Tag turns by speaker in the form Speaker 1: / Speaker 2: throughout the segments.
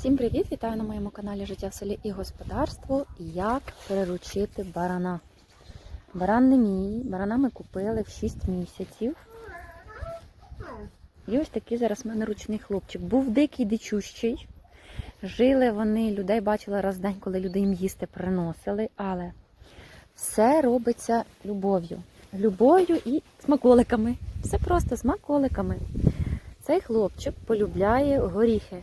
Speaker 1: Всім привіт! Вітаю на моєму каналі Життя в селі і господарство. Як приручити барана. Баран не мій. Барана ми купили в 6 місяців. І ось такий зараз в мене ручний хлопчик. Був дикий дичущий. Жили вони, людей бачила раз в день, коли люди їм їсти приносили, але все робиться любов'ю. Любов'ю і смаколиками. Все просто смаколиками. Цей хлопчик полюбляє горіхи.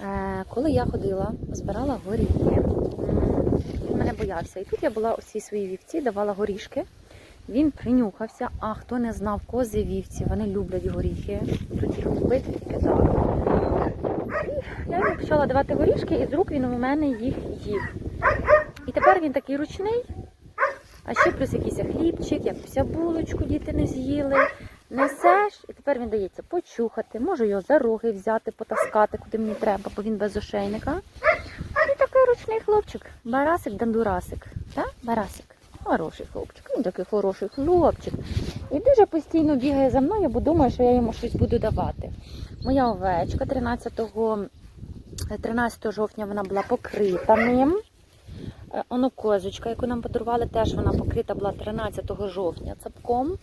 Speaker 1: Е, Коли я ходила, збирала горіхи, він мене боявся. І тут я була у цій своїй вівці, давала горішки. Він принюхався, а хто не знав кози вівці, вони люблять горіхи. Тут їх купити тільки так. Я йому почала давати горішки, і з рук він у мене їх їв. І тепер він такий ручний, а ще плюс якийсь хлібчик, якусь булочку діти не з'їли. Несеш, і тепер він дається почухати, можу його за роги взяти, потаскати, куди мені треба, бо він без ошейника. І такий ручний хлопчик. Барасик, дандурасик. Так? Барасик. Хороший хлопчик. Він такий хороший хлопчик. І дуже постійно бігає за мною, бо думає, що я йому щось буду давати. Моя овечка 13, 13 жовтня вона була покрита ним. Е, Оно козочка, яку нам подарували, теж вона покрита була 13 жовтня цапком.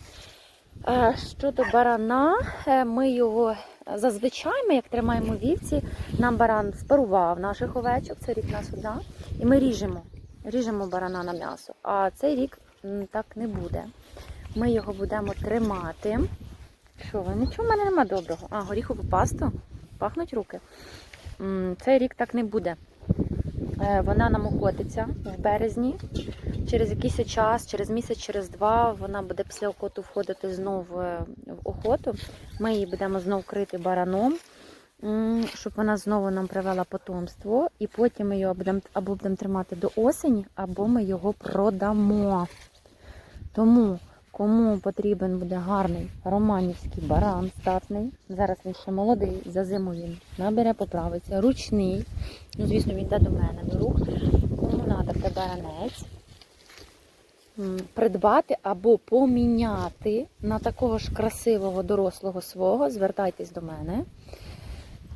Speaker 1: Е, Щодо барана, е, ми його зазвичай, ми як тримаємо вівці, нам баран спарував наших овечок, це рік нас одна, і ми ріжемо. Ріжемо барана на м'ясо. А цей рік так не буде. Ми його будемо тримати. Що ви? Нічого в мене нема доброго. А, горіхову пасту? Пахнуть руки. Цей рік так не буде. Е, Вона нам охотиться в березні. Через якийсь час, через місяць, через два, вона буде після охоту входити знову е, в охоту. Ми її будемо знову крити бараном, щоб вона знову нам привела потомство. І потім ми його будемо або будемо тримати до осені, або ми його продамо. Тому, кому потрібен буде гарний романівський баран статний, зараз він ще молодий, за зиму він набере, поправиться, ручний. Ну, звісно, він йде до мене до рук. Кому треба баранець придбати або поміняти на такого ж красивого дорослого свого, звертайтесь до мене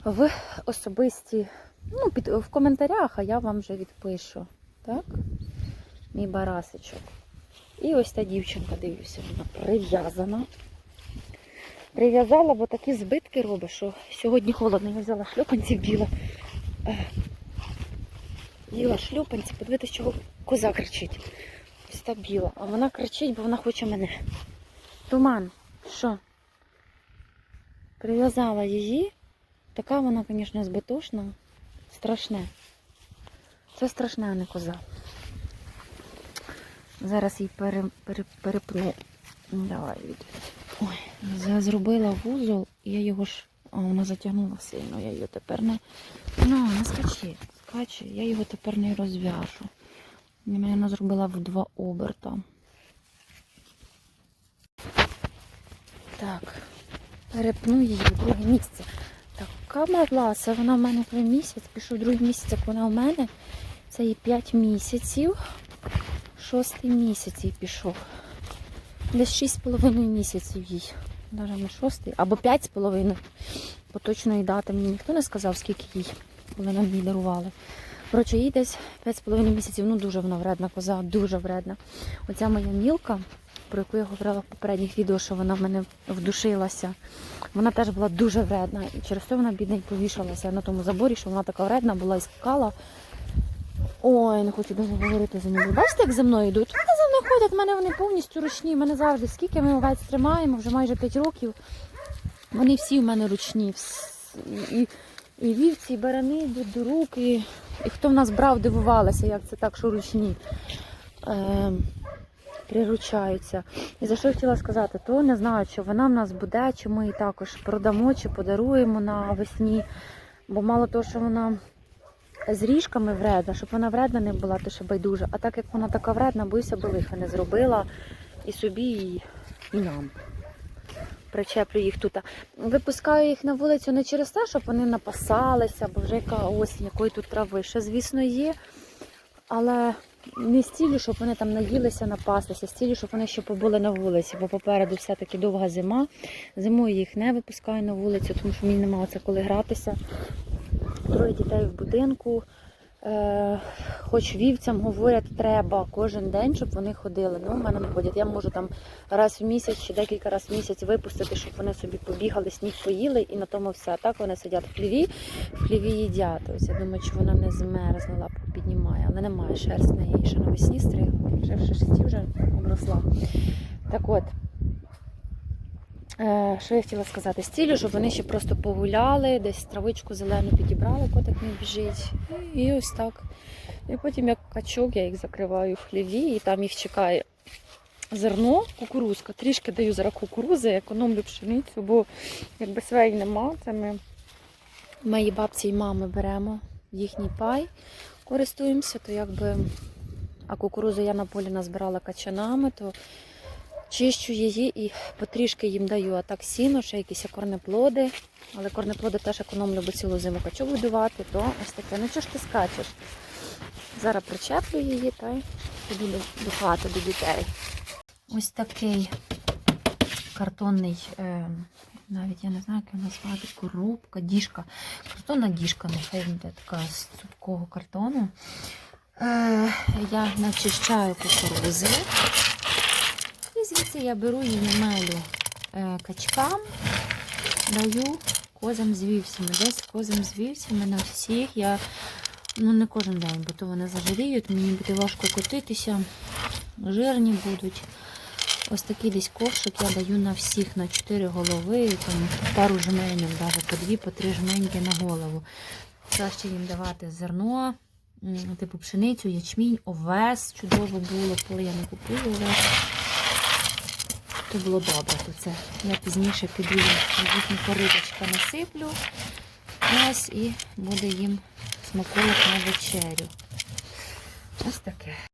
Speaker 1: в особисті, ну, під, в коментарях, а я вам вже відпишу. Так? Мій барасичок. І ось та дівчинка, дивлюся, вона прив'язана. Прив'язала, бо такі збитки робить, що сьогодні холодно. Я взяла шльопанці біла. Е, Біла шльопанці, подивитися, чого коза кричить. Ось та біла. А вона кричить, бо вона хоче мене. Туман, що? Прив'язала її. Така вона, звісно, збитошна. Страшне. Це страшне, а не коза. Зараз її пере, пере, перепну. Давай від. Ой, я зробила вузол, і я його ж. А, вона затягнула сильно, я її тепер не. Ну, не скачи, скаче, я його тепер не розв'яжу. Мене зробила в два оберта. Так, перепну її в друге місце. Така це вона в мене вже місяць, пішов другий місяць, як вона в мене. Це їй 5 місяців. Шостий місяць їй пішов. Десь 6,5 місяців їй. Навіть не шостий, або 5,5. Бо точної дати мені ніхто не сказав, скільки їй, коли нам її дарували. Коротше, їй десь 5,5 місяців. Ну дуже вона вредна коза, дуже вредна. Оця моя мілка, про яку я говорила в попередніх відео, що вона в мене вдушилася. Вона теж була дуже вредна. І через це вона, бідна, і повішалася на тому заборі, що вона така вредна була і скакала. Ой, не хочу дуже говорити за нього. Бачите, як за мною йдуть? Вони за мною ходять, в мене вони повністю ручні. В мене завжди, скільки ми овець тримаємо, вже майже 5 років. Вони всі в мене ручні. Вс- І, і вівці, і барани йдуть до рук, і, і хто в нас брав, дивувалася, як це так, що ручні е, приручаються. І за що я хотіла сказати, то не знаю, чи вона в нас буде, чи ми її також продамо, чи подаруємо навесні. Бо мало того, що вона з ріжками вредна, щоб вона вредна не була, то ще байдуже. А так як вона така вредна, боюся, би лиха не зробила і собі, і, і нам. Причеплю їх тут. Випускаю їх на вулицю не через те, щоб вони напасалися, бо вже яка осінь, якої тут трави. Ще, звісно, є. Але не стілю, щоб вони там наїлися, напаслися, стілю, щоб вони ще побули на вулиці, бо попереду все-таки довга зима. Зимою їх не випускаю на вулицю, тому що мені немає це коли гратися. троє дітей в будинку. Е, хоч вівцям говорять, треба кожен день, щоб вони ходили. Ну, в мене не ходять. Я можу там раз в місяць чи декілька разів в місяць випустити, щоб вони собі побігали, сніг поїли і на тому все. Так вони сидять в хліві, в хліві їдять. Ось я думаю, чи вона не змерзла, лапу піднімає, але немає шерсть на її ще навесні стригла, вже в шерсті вже обросла. Так от. Е, Що я хотіла сказати? Стілю, щоб вони ще просто погуляли, десь травичку зелену підібрали, котик не біжить. І ось так. І потім, як качок, я їх закриваю в хліві, і там їх чекає зерно, кукурузка. Трішки даю зараз кукурузи, економлю пшеницю, бо якби свей нема, це ми мої бабці і мами беремо їхній пай, користуємося, то якби. А кукурузу я на полі назбирала качанами, то чищу її і потрішки їм даю. А так сіно, ще якісь корнеплоди. Але корнеплоди теж економлю, бо цілу зиму хочу будувати, то ось таке. Ну чого ж ти скачеш? Зараз причеплю її та й піду до, хати, до дітей. Ось такий картонний, е, навіть я не знаю, як його назвати, коробка, діжка. Картонна діжка, нехай буде така з цупкого картону. Е, я начищаю кукурузи. Звідси я беру її мелю е, качкам, даю козам з вівцями. Десь козам з вівцями на всіх я ну не кожен день, бо то вони зажиріють, мені буде важко котитися, жирні будуть. Ось такий десь ковшик я даю на всіх, на 4 голови, там пару жменів, навіть по дві, по три жменьки на голову. Краще їм давати зерно, типу пшеницю, ячмінь, овес чудово було, коли я не купую овес. То було добре, то це я пізніше піду їхню кориточка насиплю. Ось і буде їм смаколик на вечерю. Ось таке.